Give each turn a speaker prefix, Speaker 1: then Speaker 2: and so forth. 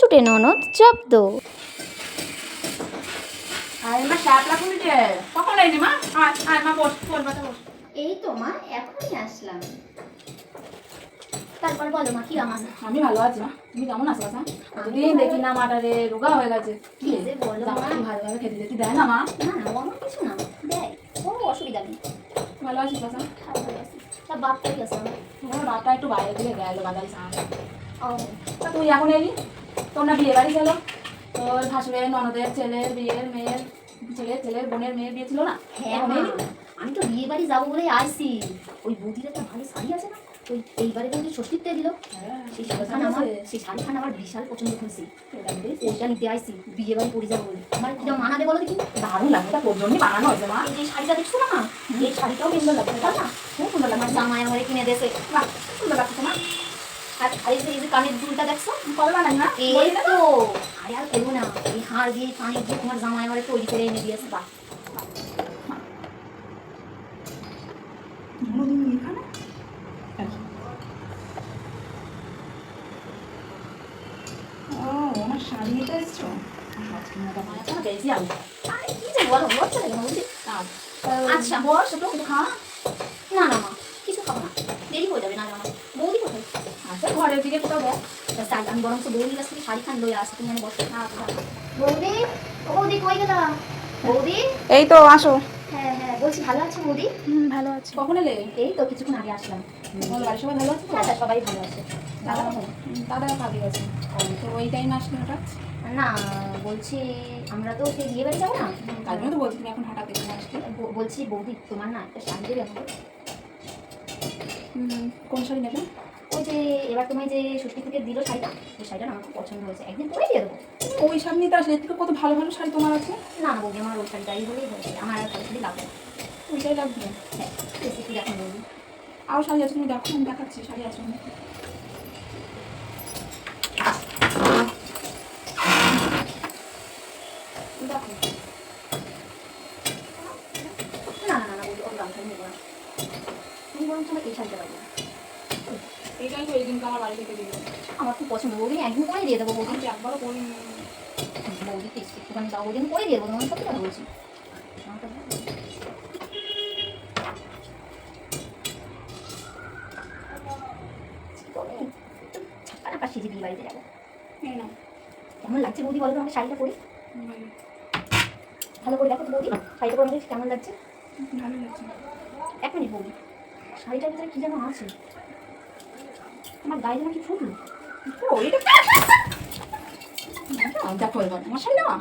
Speaker 1: ছুটে ননদ জব্দ। এই তো মা এখনই আসলাম। তারপর বলো মা কি আমার
Speaker 2: আমি ভালো আছি মা। তুমি কেমন আছো কতদিন দেখি না মাটা রে রোগা হয়ে গেছে।
Speaker 1: কি যে বলো মা।
Speaker 2: ভালোভাবে খেতে দেয় না মা?
Speaker 1: না না অন্য কিছু না। দেয়। কোনো অসুবিধা নেই।
Speaker 2: ভালো আছিস বাসা
Speaker 1: ভালো আছি। তা আছে আমার
Speaker 2: বাপটা একটু বাইরে দিয়ে গেল সাহায্য
Speaker 1: ও।
Speaker 2: তা তুই এখন এলি? না বিয়ে বাড়ি গেল তোর ভাসুরের ননদের ছেলের বিয়ের মেয়ের ছেলের ছেলের বোনের মেয়ের বিয়ে ছিল না?
Speaker 1: হ্যাঁ? আমি তো বিয়ে বাড়ি যাব বলেই আসছি ওই বৌদির একটা ভালো শাড়ি আছে না? ওই এইবারে কিন্তু ষষ্ঠীতে দিল।
Speaker 2: হ্যাঁ,
Speaker 1: সেই শাড়িখান আমার সেই শাড়িখান আমার বিশাল পছন্দ হয়েছে ওইটা নিতে আসছি বিয়ে বাড়ি পরে যাব বলে। আমার কিরম মানাবে বলো দেখি।
Speaker 2: দারুণ লাগে তা তোর জন্যই বানানো হয়েছে মা।
Speaker 1: এই শাড়িটা দেখছ না এই শাড়িটাও সুন্দর লাগবে তাই না?
Speaker 2: খুব সুন্দর লাগে
Speaker 1: আমার জামাই আমার কিনে
Speaker 2: খুব সুন্দর লাগছে মা।
Speaker 1: আর আর এই যে কানের দুলটা দেখছ?
Speaker 2: কবে বানাই মা
Speaker 1: এই তো। আরে আর বলব না। এই হাড় দিয়ে কানে দিয়ে তোমার জামাই আমার তৈরি করে এনে দিয়েছে
Speaker 2: এসছো? আচ্ছা বেশি আলু
Speaker 1: আরে কি যে বলো লজ্জা লাগে না বুঝলি আচ্ছা।
Speaker 2: বস একটু একটু খা
Speaker 1: না না মা কিছু খাব না দেরি হয়ে যাবে না আমার বৌদি কোথায়
Speaker 2: আচ্ছা ঘরের দিকে কোথাও দেখ
Speaker 1: আমি বরং তো বৌদির কাছ থেকে শাড়ি খান লই আসি তুমি বসে। বৌদি? ও বৌদি কই বৌদি?
Speaker 3: এই তো আসো।
Speaker 1: হ্যাঁ হ্যাঁ বলছি ভালো আছো বৌদি?
Speaker 3: হুম ভালো আছি।
Speaker 2: কখন এলে?
Speaker 1: এই তো কিছুক্ষণ আগে আসলাম।
Speaker 2: তোমার বাড়ির সবাই ভালো আছে
Speaker 1: হ্যাঁ সবাই ভালো আছে।
Speaker 2: দাদা দাদা কাজে গেছে। তো ওই টাইম আসলে হঠাৎ?
Speaker 1: না বলছি আমরা তো সেই বিয়ে বাড়ি যাব না?
Speaker 2: তার জন্য তো বলছি তুমি এখন হঠাৎ এখানে আসলে।
Speaker 1: বলছি বৌদি তোমার না একটা শাড়ি দেবে আমাকে।
Speaker 2: হুম, কোন শাড়ি নেবেন
Speaker 1: ওই যে এবার তোমায় যে ষষ্ঠী থেকে দিল শাড়িটা ওই শাড়িটা আমার খুব পছন্দ হয়েছে। একদিন পরে দিয়ে দেবো।
Speaker 2: ওই শাড়ি নিতে আসলে থেকে কত ভালো ভালো শাড়ি তোমার আছে?
Speaker 1: না না বৌদি আমার ওই শাড়িটাই হলেই হয়েছে আমার আর শাড়ি লাগবে না।
Speaker 2: ওইটাই লাগবে?
Speaker 1: হ্যাঁ একটু দেখুন বৌদি।
Speaker 2: আরও শাড়ি আছে তুমি দেখো আমি দেখাচ্ছি শাড়ি আছে। দেখো।
Speaker 1: না না না বৌদি ওর দাম শাড়ি নেব না তুমি বরং তোমার এই শাড়িটা পাবো
Speaker 2: এইটাই তো এই দিনকে আমার বাড়ি থেকে দিল।
Speaker 1: আমার খুব পছন্দ। বৌদি একদিন পরে দিয়ে দেবো বৌদি।
Speaker 2: একবারও পরি
Speaker 1: বৌদি টেস্ট একটুখানি দাও। বৌদি করে দিয়ে দেবো তোমার সত্যি কথা বলছি। বৌদি, ছাপ্পা বিয়ে বাড়িতে যাব। কেমন লাগছে বৌদি বলো তো আমাকে শাড়িটা পরি?
Speaker 2: ভালো।
Speaker 1: ভালো করে দেখো তো বৌদি শাড়িটা পরে আমাকে কেমন লাগছে?
Speaker 2: ভালো লাগছে।
Speaker 1: এক মিনিট বৌদি শাড়িটার ভিতরে কি যেন আছে? আমার গায়ে যেন কি
Speaker 2: ও এটা দেখো এবার আমার নেওয়া